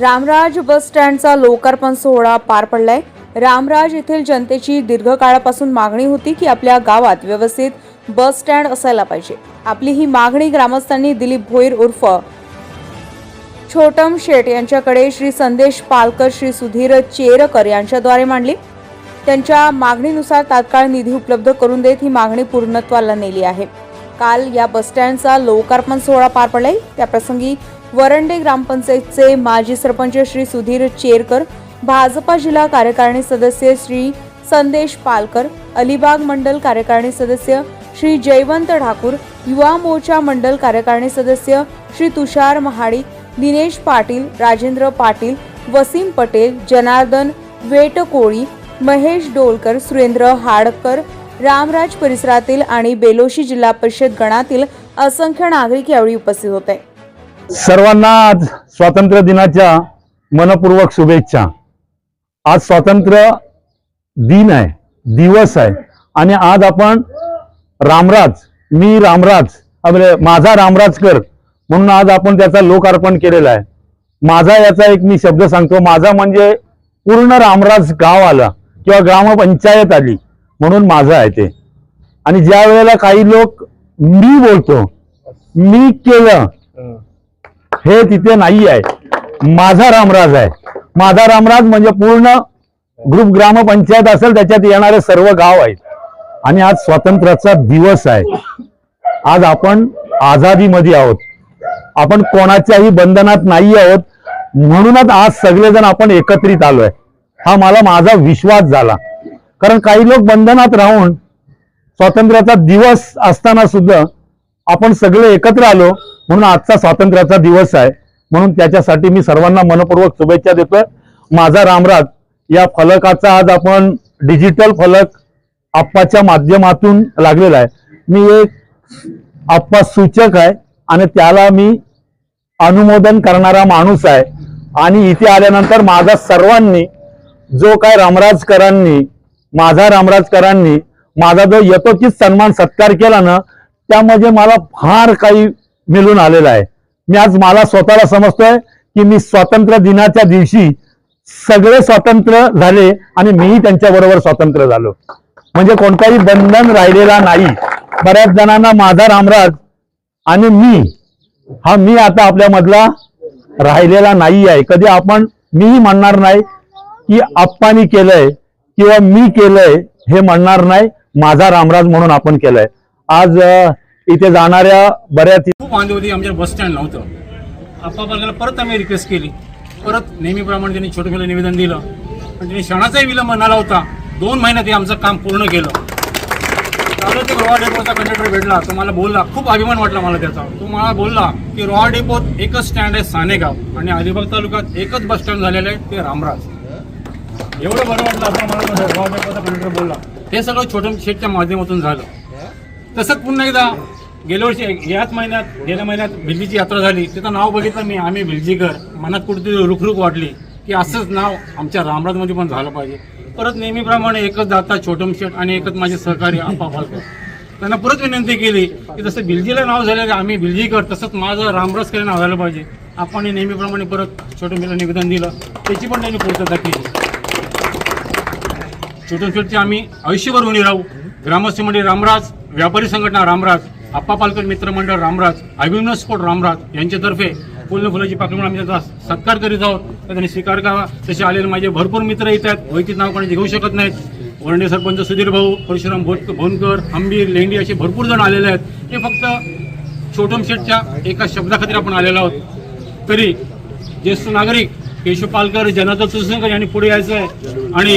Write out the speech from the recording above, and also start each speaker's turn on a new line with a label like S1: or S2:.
S1: रामराज बस स्टँडचा लोकार्पण सोहळा पार पडलाय. रामराज येथील जनतेची दीर्घकाळापासून मागणी होती की आपल्या गावात व्यवस्थित बस स्टँड असायला पाहिजे. आपली ही मागणी ग्रामस्थांनी दिलीप भोईर उर्फ छोटम शेठ यांच्याकडे श्री संदेश पालकर श्री सुधीर चेरकर यांच्याद्वारे मांडली. त्यांच्या मागणीनुसार तात्काळ निधी उपलब्ध करून देत ही मागणी पूर्णत्वाला नेली आहे. काल या बसस्टँडचा लोकार्पण सोहळा पार पडलाय. त्याप्रसंगी वरंडे ग्रामपंचायतचे माजी सरपंच श्री सुधीर चेरकर भाजपा जिल्हा कार्यकारिणी सदस्य श्री संदेश पालकर अलिबाग मंडल कार्यकारिणी सदस्य श्री जयवंत ठाकूर युवा मोर्चा मंडल कार्यकारिणी सदस्य श्री तुषार महाडिक दिनेश पाटील राजेंद्र पाटील वसीम पटेल जनार्दन वेटकोळी महेश डोलकर सुरेंद्र हाडकर रामराज परिसरातील आणि बेलोशी जिल्हा परिषद गणातील असंख्य नागरिक यावेळी उपस्थित होते.
S2: सर्वांना आज स्वातंत्र्य दिनाच्या मनपूर्वक शुभेच्छा. आज स्वातंत्र्य दिन आहे दिवस आहे. आणि आज आपण रामराज मी रामराज म्हणजे माझा रामराजकर म्हणून आज आपण त्याचा लोकार्पण केलेला आहे. माझा याचा एक मी शब्द सांगतो माझा म्हणजे पूर्ण रामराज गाव आला किंवा ग्रामपंचायत आली म्हणून माझं आहे ते. आणि ज्या वेळेला काही लोक मी बोलतो मी केलं हे तिथे नाही आहे. माझा रामराज आहे. माझा रामराज म्हणजे पूर्ण ग्रुप ग्रामपंचायत असेल त्याच्यात येणारे सर्व गाव आहेत. आणि आज स्वातंत्र्याचा दिवस आहे. आज आपण आझादीमध्ये आहोत. आपण कोणाच्याही बंधनात नाही आहोत. म्हणूनच आज सगळेजण आपण एकत्रित आलोय. हा मला माझा विश्वास झाला. कारण काही लोक बंधनात राहून स्वातंत्र्याचा दिवस असताना सुद्धा आपण सगळे एकत्र आलो. म्हणून आजचा स्वातंत्र्याचा दिवस आहे. म्हणून त्याच्यासाठी मी सर्वांना मनपूर्वक शुभेच्छा देतोय. माझा रामराज या फलकाचा आज आपण डिजिटल फलक आप्पाच्या माध्यमातून लागलेला आहे. मी एक आप्पा सूचक आहे आणि त्याला मी अनुमोदन करणारा माणूस आहे. आणि इथे आल्यानंतर माझा सर्वांनी जो काय रामराजकरांनी माझा रामराजकरांनी माझा जो येतो की सन्मान सत्कार केला ना त्यामध्ये मला फार काही मिळून आलेला आहे. मी आज मला स्वतःला समजतोय की मी स्वातंत्र्य दिनाच्या दिवशी सगळे स्वतंत्र झाले आणि मीही त्यांच्या बरोबर स्वतंत्र झालो. म्हणजे कोणताही बंधन राहिलेला नाही. बऱ्याच जणांना माझा रामराज आणि मी हा मी आता आपल्यामधला राहिलेला नाही आहे. कधी आपण मीही म्हणणार नाही की आप्पानी केलंय किंवा मी केलंय हे म्हणणार नाही. माझा रामराज म्हणून आपण केलंय. आज इथे जाणाऱ्या बऱ्याच
S3: खूप वांदे होती आमच्या बस स्टँड नव्हतं आप्पा पालकाला परत आम्ही रिक्वेस्ट केली. परत नेहमीप्रमाणे त्यांनी छोटं मुलं निवेदन दिलं. पण त्यांनी क्षणाचाही विलंब न लावता दोन महिन्यात हे आमचं काम पूर्ण केलं. कालच ते रोहा डेपोचा कंडक्टर भेटला. तो मला बोलला खूप अभिमान वाटला मला त्याचा. तो मला बोलला की रोहा डेपोत एकच स्टँड आहे सानेगाव आणि अलिबाग तालुक्यात एकच बस स्टँड झालेलं आहे ते रामराज. एवढं बरं वाटलं असं मला रोहा डेपोचा कंडक्टर बोलला. हे सगळं छोटं शेटच्या माध्यमातून झालं. तसंच पुन्हा एकदा गेल्या वर्षी याच महिन्यात गेल्या महिन्यात भिल्जीची यात्रा झाली. तिथं नाव बघितलं मी आम्ही भिलजीकर मनात कुठेतरी रुखरुख वाटली की असंच नाव आमच्या रामराजमध्ये पण झालं पाहिजे. परत नेहमीप्रमाणे एकच दाता छोटम शेठ आणि एकच माझे सहकारी आप्पा फालकर त्यांना परत विनंती केली की जसं बिलजीला नाव झालं की आम्ही बिलजीकर तसंच माझं रामराज नाव झालं पाहिजे. आपण नेहमीप्रमाणे परत छोटं निवेदन दिलं. त्याची पण त्यांनी पूर्तता केली छोटम शेठची आम्ही आयुष्यभर उणी राहू. ग्रामस्थ म्हणजे रामराज. व्यापारी संघटना रामराज आप्पा पालकर मित्रमंडळ रामराज अभिनव स्पोर्ट रामराज यांच्यातर्फे फुलं फुलाची पाकळी म्हणून आम्ही त्याचा सत्कार करीत आहोत. तर त्यांनी स्वीकार करावा. तसे आलेले माझे भरपूर मित्र येतात वैयक्तिक नाव कोणाचे घेऊ शकत नाहीत. वरणे सरपंच सुधीर भाऊ परशुराम भोट भोनकर हंबीर लेंडी असे भरपूर जण आलेले आहेत. हे फक्त छोटम शेटच्या एका शब्दाखातीर आपण आलेलो आहोत. तरी ज्येष्ठ नागरिक केशव पालकर जनता तुळसंकर यांनी पुढे यायचं आहे आणि